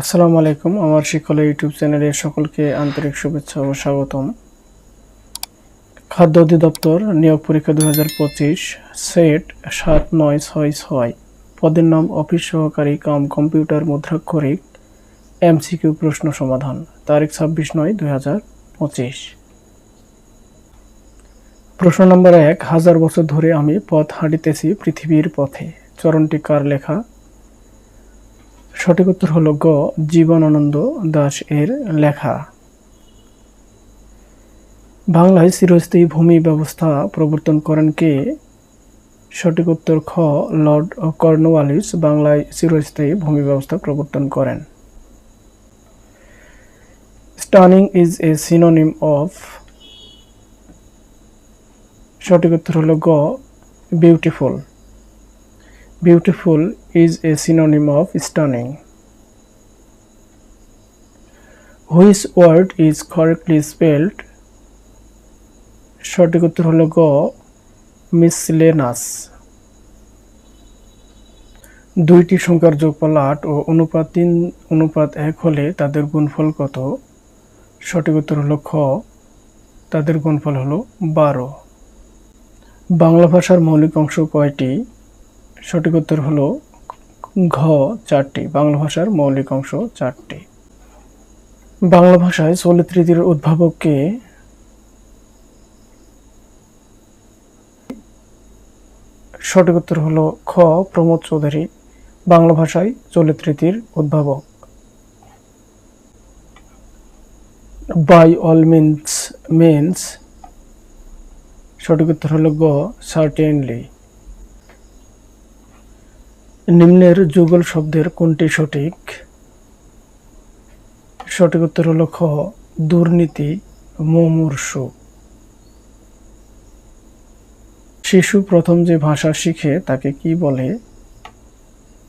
আসসালামু আলাইকুম। আমার শিক্ষলা ইউটিউব চ্যানেলে সকলকে আন্তরিক শুভেচ্ছা ও স্বাগতম। খাদ্য অধিদপ্তর নিয়োগ পরীক্ষা দু হাজার পঁচিশ, সেট সাত নয় ছয় ছয়। পদের নাম অফিস সহকারী কাম কম্পিউটার মুদ্রাক্ষরিক, এমসিকিউ প্রশ্ন সমাধান, তারিখ ছাব্বিশ নয় দুই হাজার পঁচিশ। প্রশ্ন নম্বর এক, হাজার বছর ধরে আমি পথ হাঁটিতেছি পৃথিবীর পথে। চরণটি কার লেখা? সঠিক উত্তর হলো গ, জীবনানন্দ দাস এর লেখা। বাংলায় চিরস্থায়ী ভূমি ব্যবস্থা প্রবর্তন করেন কে? সঠিক উত্তর খ, লর্ড কর্নওয়ালিস বাংলায় চিরস্থায়ী ভূমি ব্যবস্থা প্রবর্তন করেন। Stunning is a synonym of সঠিক উত্তর হলো গ, beautiful. Beautiful is a synonym of stunning. Which word is correctly spelled? সঠিক উত্তর হলো গ মিসলেনাস দুইটি সংখ্যার যোগফল আট ও অনুপাত তিন, অনুপাত এক হলে তাদের গুণফল কত সঠিক উত্তর হলো খ, তাদের গুণফল হলো বারো বাংলা ভাষার মৌলিক অংশ কয়টি সঠিক উত্তর হলো ঘ চারটি, বাংলা ভাষার মৌলিক অংশ চারটি। বাংলা ভাষায় চলিত রীতির উদ্ভাবককে সঠিক উত্তর হলো খ প্রমোদ চৌধুরী, বাংলা ভাষায় চলিত রীতির উদ্ভাবক। বাই অল মিনস মিনস, সঠিক উত্তর হলো গ, সার্টেনলি। নিম্নের যুগল শব্দের কোনটি সঠিক? সঠিক উত্তর হল খ, দুর্নীতি, মুমূর্ষু। শিশু প্রথম যে ভাষা শিখে তাকে কি বলে?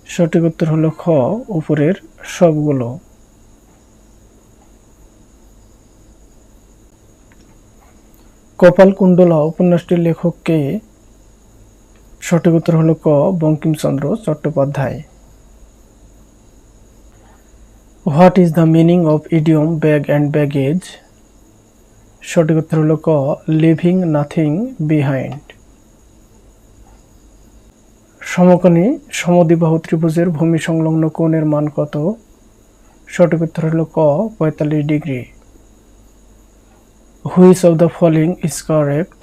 সঠিক উত্তর হল খ, উপরের সবগুলো। কপালকুণ্ডলা উপন্যাসটির লেখক কে? সঠিক উত্তর হলো ক, Bankimchandra Chattopadhyay. What is the meaning of idiom bag and baggage সঠিক উত্তর হলো ক লিভিং নাথিং বিহাইন্ড সমকোণী, সমদ্বিবাহু ত্রিভুজের ভূমি সংলগ্ন কোণের মান কত? সঠিক উত্তর হল ক, পঁয়তাল্লিশ degree. Which of the following is correct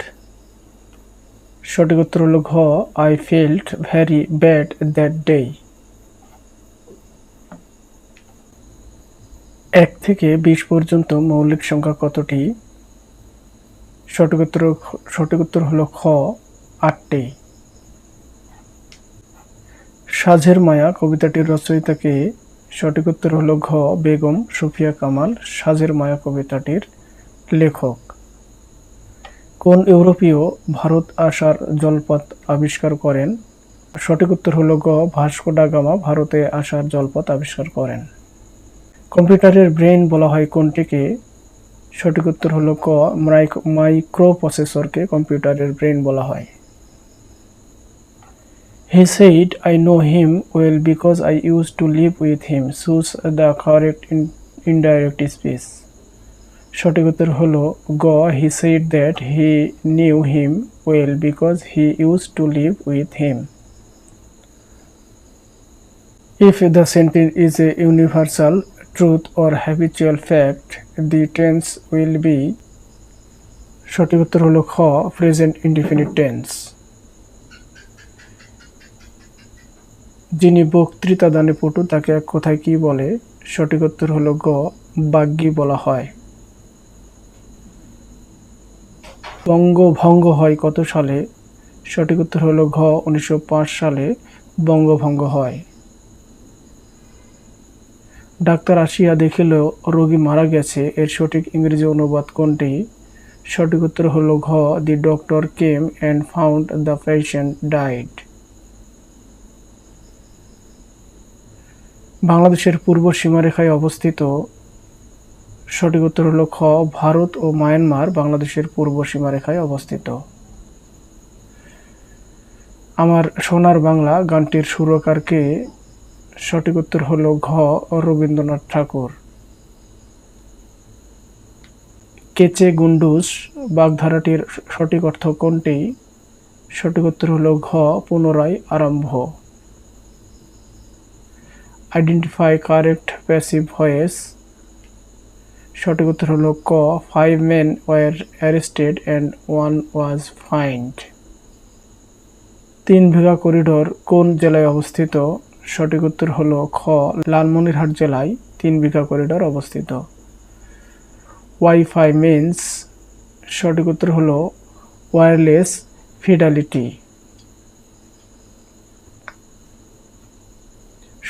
সঠিক উত্তর হলো ঘ I felt very bad that day এক থেকে বিশ পর্যন্ত মৌলিক সংখ্যা কতটি? সঠিক উত্তর সঠিক উত্তর হলো খ, আটটি। সাঝের মায়া কবিতাটির রচয়িতাকে সঠিক উত্তর হলো ঘ, বেগম সুফিয়া কামাল, সাজের মায়া কবিতাটির লেখক। কোন ইউরোপীয় ভারত আসার জলপথ আবিষ্কার করেন? সঠিক উত্তর হল গ, ভাস্কো ডা গামা ভারতে আসার জলপথ আবিষ্কার করেন। কম্পিউটারের ব্রেন বলা হয় কোনটিকে? সঠিক উত্তর হল ক মাইক্রো প্রসেসরকে কম্পিউটারের ব্রেন বলা হয়। He said I know him well because I use to live with him choose the correct in indirect speech সঠিক উত্তর হলো গ he said that he knew him well because he use to live with him If the sentence is a universal truth or habitual fact, the tense will be সঠিক উত্তর হলো খ present indefinite tense যিনি বক্তৃতা দানে পটু তাকে এক কথায় কি বলে? সঠিক উত্তর হলো গ বাগ্যী বলা হয়। বঙ্গভঙ্গ হয় কত সালে? সঠিক উত্তর হলো ঘ, উনিশশো পাঁচ সালে বঙ্গভঙ্গ হয়। ডাক্তার আসিয়া দেখিল, রোগী মারা গেছে। এর সঠিক ইংরেজি অনুবাদ কোনটি? সঠিক উত্তর হল ঘ, the doctor came and found the patient died বাংলাদেশের পূর্ব সীমারেখায় অবস্থিত সঠিক উত্তর হল খ, ভারত ও মায়ানমার বাংলাদেশের পূর্ব সীমারেখায় অবস্থিত। আমার সোনার বাংলা গানটির সুরকারকে সঠিক উত্তর হল ঘ, রবীন্দ্রনাথ ঠাকুর। কেচে গুন্ডুস, বাগধারাটির সঠিক অর্থ কোনটি? সঠিক উত্তর হল ঘ, পুনরায় আরম্ভ। আইডেন্টিফাই কারেক্ট প্যাসিভ ভয়েস সঠিক উত্তর হলো ক। Five men were arrested and one was fined Tin Bigha corridor কোন জেলায় অবস্থিত? সঠিক উত্তর হলো খ। লালমনিরহাট জেলায় তিন বিঘা করিডোর অবস্থিত। ওয়াইফাই মিন্স সঠিক উত্তর হলো ওয়্যারলেস ফিডালিটি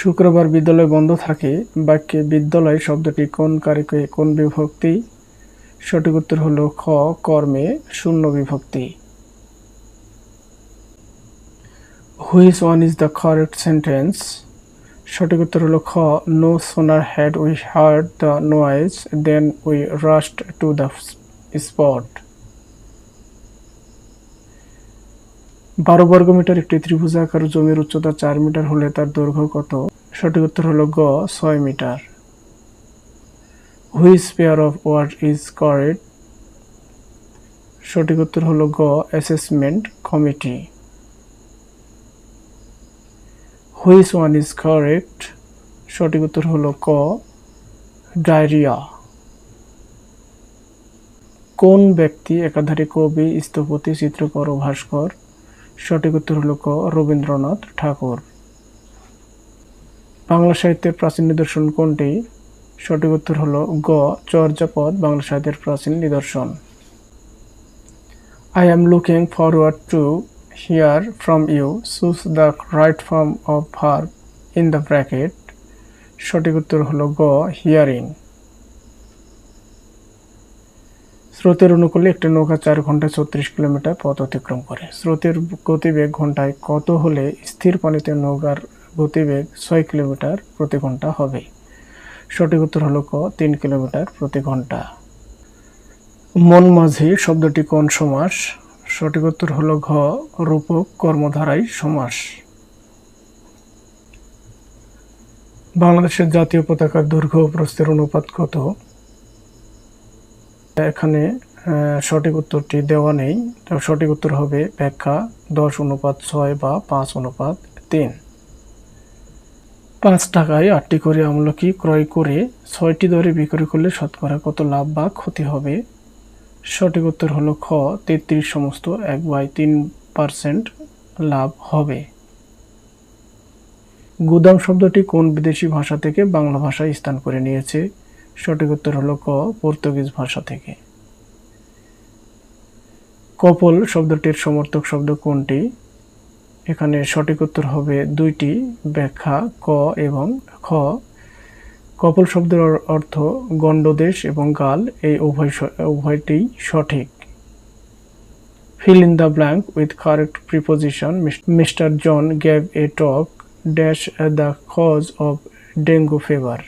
শুক্রবার বিদ্যালয় বন্ধ থাকে। বাক্যে বিদ্যালয় শব্দটি কোন কারিকে কোন বিভক্তি? সঠিক উত্তর হল খ, কর্মে শূন্য বিভক্তি। Which one is the correct sentence? সঠিক উত্তর হলো খ, no sooner had we heard the noise, then we rushed to the spot. বারো বর্গ মিটার একটি ত্রিভুজাকার জমির উচ্চতা চার মিটার হলে তার দৈর্ঘ্য কত? সঠিক উত্তর হলো গ, ছয় metre. Which pair of word is correct সঠিক উত্তর হলো গ assessment committee which one is correct সঠিক উত্তর হলো ক ডায়রিয়া কোন ব্যক্তি একাধারে কবি, স্থপতি, চিত্রকর ও ভাস্কর? সঠিক উত্তর হলো ক, রবীন্দ্রনাথ ঠাকুর। বাংলা সাহিত্যের প্রাচীন নিদর্শন কোনটি? সঠিক উত্তর হলো গ, চর্যাপদ, বাংলা সাহিত্যের প্রাচীন নিদর্শন। I am looking forward to hear from you choose the right form of verb in the bracket সঠিক উত্তর হল গ হিয়ারিং স্রোতের অনুকূলে একটি নৌকা চার ঘন্টায় ছত্রিশ কিলোমিটার পথ অতিক্রম করে। স্রোতের গতিবেগ ঘন্টায় কত হলে স্থির পানিতে নৌকার গতিবেগ ছয় কিলোমিটার প্রতি ঘণ্টা হবে। সঠিক উত্তর হলো ক, তিন কিলোমিটার প্রতি ঘণ্টা। মন মাঝি শব্দটি কোন সমাস? সঠিক উত্তর হল ঘ, রূপক কর্মধারাই সমাস। বাংলাদেশের জাতীয় পতাকার দৈর্ঘ্য ও প্রস্থের অনুপাত কত? এখানে সঠিক উত্তরটি দেওয়া নেই। সঠিক উত্তর হবে ব্যাখ্যা দশ অনুপাত ছয় বা পাঁচ অনুপাত তিন। পাঁচ টাকায় আটটি করে আমলকি ক্রয় করে ছয়টি দরে বিক্রি করলে শতকরা কত লাভ বা ক্ষতি হবে? সঠিক উত্তর হলো খ, তেত্রিশ সমস্ত এক বাই তিন পার্সেন্ট লাভ হবে। গুদাম শব্দটি কোন বিদেশি ভাষা থেকে বাংলা ভাষায় স্থান করে নিয়েছে? সঠিক উত্তর হলো ক, পর্তুগিজ ভাষা থেকে। কপল শব্দটির সমর্থক শব্দ কোনটি? এখানে সঠিক উত্তর হবে দুইটি ব্যাখ্যা, ক এবং খ। কপল শব্দের অর্থ গণ্ডদেশ এবং গাল, এই উভয় উভয়টি সঠিক। Fill in the blank with correct preposition john gave a talk dash at the cause of dengue fever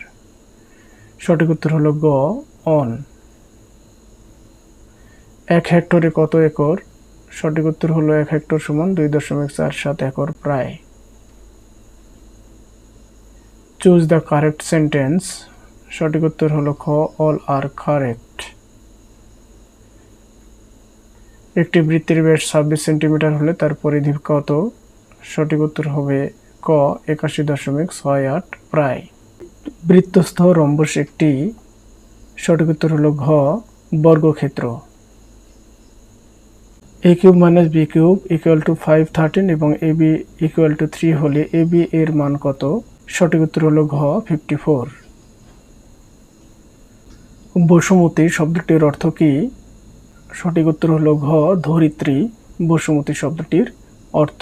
সঠিক উত্তর হলো গ, অন। এক হেক্টরে কত একর? সঠিক উত্তর হলো এক হেক্টর সমান দুই দশমিক চার সাত একর প্রায়। চুজ দ্য কারেক্ট সেন্টেন্স সঠিক উত্তর হলো খ, অল আর কারেক্ট একটি বৃত্তির ব্যাস ছাব্বিশ সেন্টিমিটার হলে তার পরিধি কত? সঠিক উত্তর হবে ক, একাশি দশমিক ছয় আট প্রায়। বৃত্তস্থ রম্বস একটি। সঠিক উত্তর হলো ঘ, বর্গক্ষেত্র। A cube minus B cube equal to five thirteen এবং A B equal to three হলে এ বি এর মান কত? সঠিক উত্তর হল ঘ ফিফটি ফোর বসুমতী শব্দটির অর্থ কি? সঠিক উত্তর হল ঘ, ধরিত্রী, বসুমতী শব্দটির অর্থ।